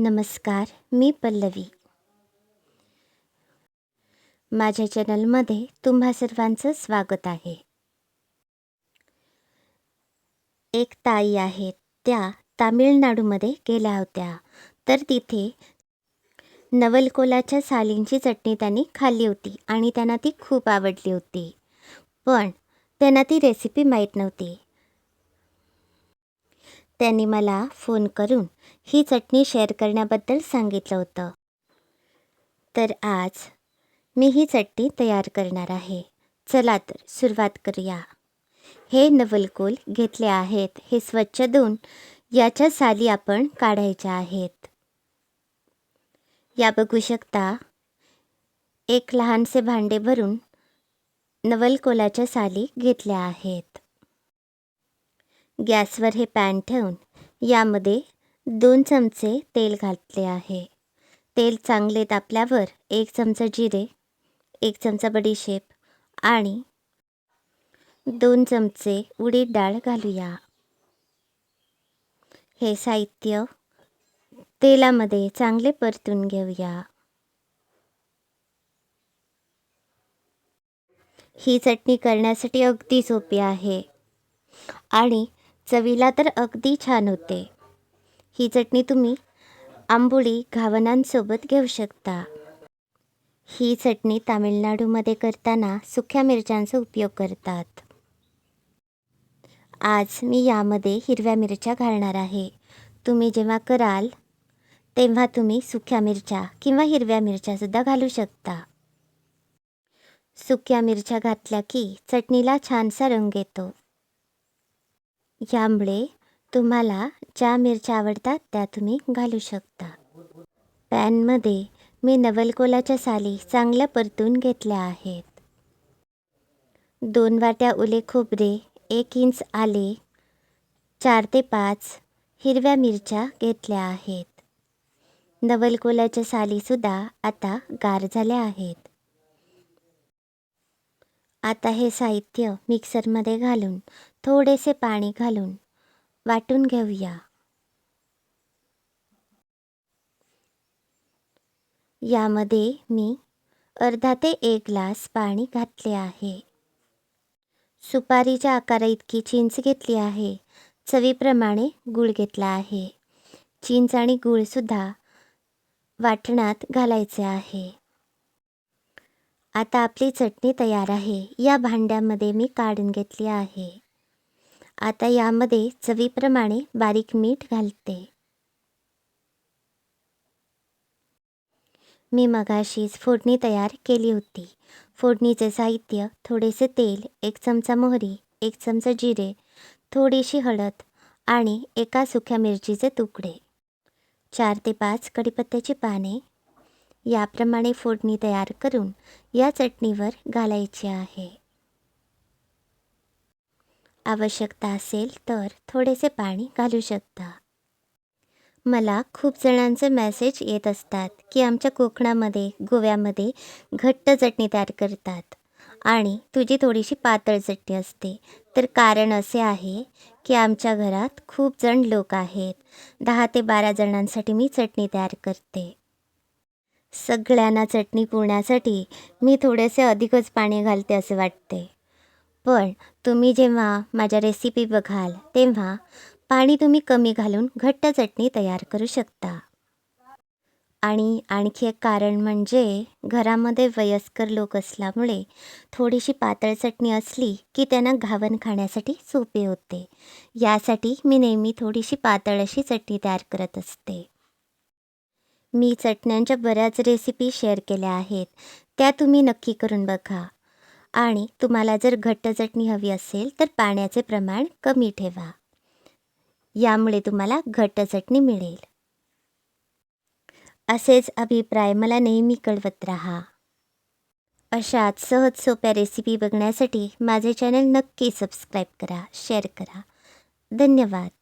नमस्कार मी पल्लवी. माझ्या चॅनलमध्ये तुम्हा सर्वांचं स्वागत आहे. एक ताई आहेत त्या तामिळनाडूमध्ये गेल्या होत्या. तर तिथे नवलकोलाच्या सालींची चटणी त्यांनी खाल्ली होती आणि त्यांना ती खूप आवडली होती. पण त्यांना ती रेसिपी माहीत नव्हती. त्यांनी मला फोन करून ही चटणी शेअर करण्याबद्दल सांगितलं होतं. तर आज मी ही चटणी तयार करणार आहे. चला तर सुरुवात करूया. हे नवलकोल घेतले आहेत. हे स्वच्छ धुवून याच्या साली आपण काढायच्या आहेत. या बघू शकता एक लहानसे भांडे भरून नवलकोलाच्या साली घेतल्या आहेत. गॅसवर हे पॅन ठेवून यामध्ये दोन चमचे तेल घातले आहे. तेल चांगले तापल्यावर एक चमचा जिरे एक चमचा बडीशेप आणि दोन चमचे उडीद डाळ घालूया. हे साहित्य तेलामध्ये चांगले परतून घेऊया. ही चटणी करण्यासाठी अगदी सोपी आहे आणि चवीला तर अगदी छान होते. ही चटणी तुम्ही आंबोळी घावनांसोबत घेऊ शकता. ही चटणी तामिळनाडूमध्ये करताना सुक्या मिरच्यांचा उपयोग करतात. आज मी यामध्ये हिरव्या मिरच्या घालणार आहे. तुम्ही जेव्हा कराल तेव्हा तुम्ही सुक्या मिरच्या किंवा हिरव्या मिरच्यासुद्धा घालू शकता. सुक्या मिरच्या घातल्या की चटणीला छानसा रंग येतो. यामुळे तुम्हाला ज्या मिरच्या आवडतात त्या तुम्ही घालू शकता. पॅनमध्ये मी नवलकोलाच्या साली चांगल्या परतून घेतल्या आहेत. दोन वाट्या ओले खोबरे एक इंच आले चार ते पाच हिरव्या मिरच्या घेतल्या आहेत. नवलकोलाच्या सालीसुद्धा आता गार झाल्या आहेत. आता हे साहित्य मिक्सरमध्ये घालून थोडेसे पाणी घालून वाटून घेऊया. यामध्ये मी अर्धा ते एक ग्लास पाणी घातले आहे. सुपारीच्या आकारा इतकी चिंच घेतली आहे. चवीप्रमाणे गूळ घेतला आहे. चिंच आणि गूळसुद्धा वाटणात घालायचे आहे. आता आपली चटणी तयार आहे. या भांड्यामध्ये मी काढून घेतली आहे. आता यामध्ये चवीप्रमाणे बारीक मीठ घालते. मी मगाशीच फोडणी तयार केली होती. फोडणीचे साहित्य थोडेसे तेल एक चमचा मोहरी एक चमचा जिरे थोडीशी हळद आणि एका सुक्या मिरचीचे तुकडे. चार ते पाच कढीपत्त्याची पाने. याप्रमाणे फोडणी तयार करून या चटणीवर घालायची आहे. आवश्यकता असेल तर थोडेसे पाणी घालू शकता. मला खूप जणांचे मेसेज येत असतात की आमच्या कोकणामध्ये गोव्यामध्ये घट्ट चटणी तयार करतात आणि तुझी थोडीशी पातळ चटणी असते. तर कारण असे आहे की आमच्या घरात खूप जण लोक आहेत. दहा ते बारा जणांसाठी मी चटणी तयार करते. सगळ्यांना चटणी पुरण्यासाठी मी थोडेसे अधिकच पाणी घालते असे वाटते. पण तुम्ही जेव्हा माझ्या रेसिपी बघाल तेव्हा पाणी तुम्ही कमी घालून घट्ट चटणी तयार करू शकता. आणि आणखी एक कारण म्हणजे घरामध्ये वयस्कर लोक असल्यामुळे थोडीशी पातळ चटणी असली की त्यांना घावन खाण्यासाठी सोपे होते. यासाठी मी नेहमी थोडीशी पातळ अशी चटणी तयार करत असते. मी चटण्यांच्या बऱ्याच रेसिपी शेअर केल्या आहेत. त्या तुम्ही नक्की करून बघा. आणि तुम्हाला जर घट्ट चटणी हवी असेल तर पाण्याचे प्रमाण कमी ठेवा. यामुळे तुम्हाला घट्ट चटणी मिळेल. असेच अभिप्राय मला नेहमी कळवत राहा. अशाच सहज सोप्या रेसिपी बघण्यासाठी माझे चॅनल नक्की सबस्क्राईब करा शेअर करा. धन्यवाद.